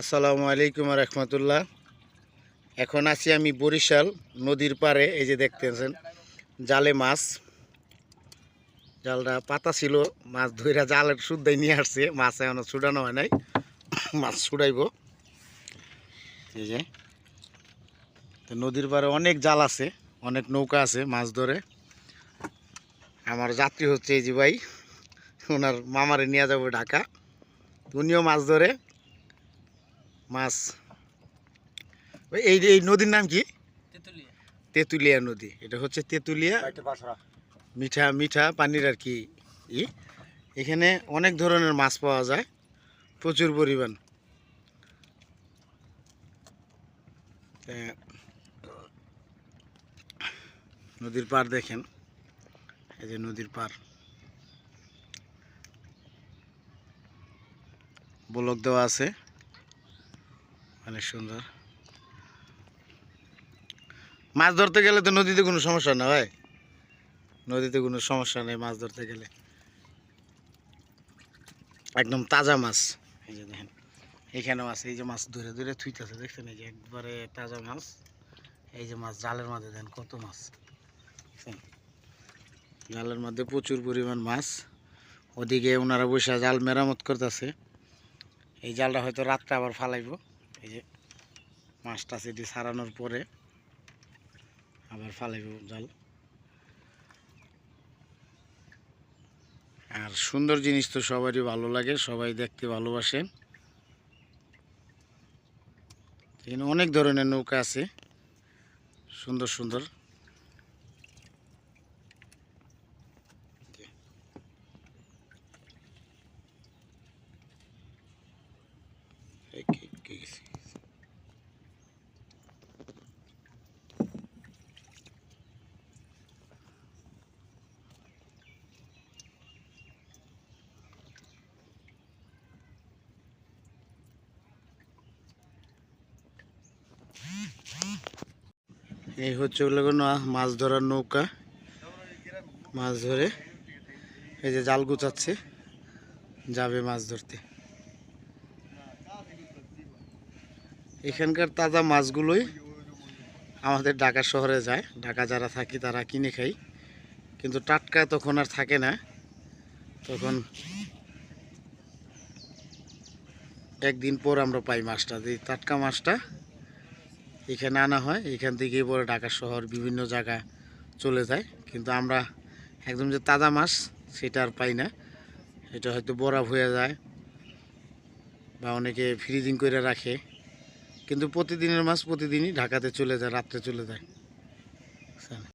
আসসালামু আলাইকুম রহমতুল্লাহ। এখন আছি আমি বরিশাল, নদীর পাড়ে, এই যে দেখতেছেন, জালে মাছ। জালটা পাতা ছিল, মাছ ধইরা জালের শুদ্ধাই নিয়ে আসছে, মাছ এখনও ছুটানো হয় নাই, মাছ ছুটাইব। এই যে, তো নদীর পাড়ে অনেক জাল আছে, অনেক নৌকা আছে মাছ ধরে। আমার যাত্রী হচ্ছে এই যে ভাই, ওনার মামারে নিয়ে যাব ঢাকা। উনিও মাছ ধরে মাছ। ওই এই এই নদীর নাম কি? তেঁতুলিয়া। নদী। এটা হচ্ছে তেঁতুলিয়া মিঠা মিঠা পানির আর কি ই। এখানে অনেক ধরনের মাছ পাওয়া যায় প্রচুর পরিমাণ। নদীর পার দেখেন। এই যে নদীর পার ব্লক দেওয়া আছে। অনেক সুন্দর। মাছ ধরতে গেলে তো নদীতে কোনো সমস্যা না ভাই। নদীতে কোনো সমস্যা নেই মাছ ধরতে গেলে। একদম তাজা মাছ। এই যে দেখেন, এখানেও আছে, এই যে মাছ ধরে ধরে থুইতেছে, দেখছেন? এই যে একবারে তাজা মাছ। এই যে মাছ, জালের মধ্যে দেন কত মাছ। জালের মধ্যে প্রচুর পরিমাণ মাছ। ওদিকে ওনারা বসে জাল মেরামত করতেছে। এই জালটা হয়তো রাত্রে আবার ফালাইব। এই যে মাছটা সেটি সারানোর পরে আবার ফালাইব জাল। আর সুন্দর জিনিস তো সবারই ভালো লাগে, সবাই দেখতে ভালোবাসে। এখানে অনেক ধরনের নৌকা আছে, সুন্দর সুন্দর এই কি- কি গেছে? এই হচ্ছে ওগুলো মাছ ধরার নৌকা। মাছ ধরে এই যে জাল গুছাচ্ছে, যাবে মাছ ধরতে। এখানকার তাজা মাছগুলোই আমাদের ঢাকা শহরে যায়। ঢাকা যারা থাকি তারা কিনে খাই। কিন্তু টাটকা তখন আর থাকে না। তখন একদিন পর আমরা পাই মাছটা। এই টাটকা মাছটা এখানে আনা হয়। এখান থেকে পরে ঢাকা শহর বিভিন্ন জায়গা চলে যায়। কিন্তু আমরা একদম যে তাজা মাছ, সেটা আর পাই না। এটা হয়তো বরফ হয়ে যায় বা অনেকে ফ্রিজিং করে রাখে। কিন্তু প্রতিদিনের মাছ প্রতিদিনই ঢাকাতে চলে যায়, রাত্রে চলে যায়।